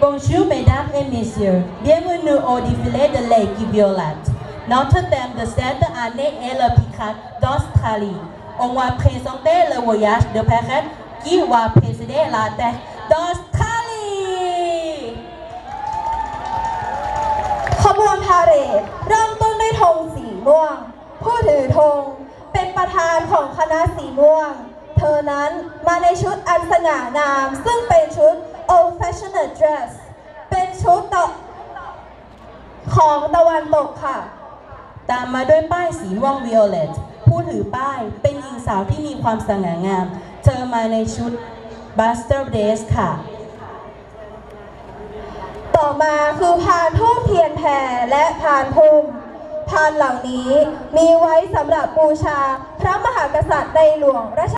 Bonjour mesdames et messieurs, bienvenue au défilé de l'équipe violette. Notre-Dame de cette année est le Picard d'Australie. On va présenter le voyage de Perret qui va précéder la terre d'Australie. ขบวนพาเหรดเริ่มต้นด้วยธงสีม่วง ผู้ถือธงเป็นประธานของคณะสีม่วง เธอนั้นมาในชุดอันสง่างามซึ่งเป็นชุด old fashioned dress เป็นชุดตะของตะวันตกค่ะ ตามมาด้วยป้ายสีม่วง violet ผู้ถือป้ายเป็นหญิงสาวที่มีความสง่างาม เธอมาในชุด buster dress ค่ะ ต่อมาคือพานทูบเทียนแผ่และพานพุ่มพานเหล่านี้มีไว้สำหรับบูชาพระมหากษัตริย์ในหลวงรัช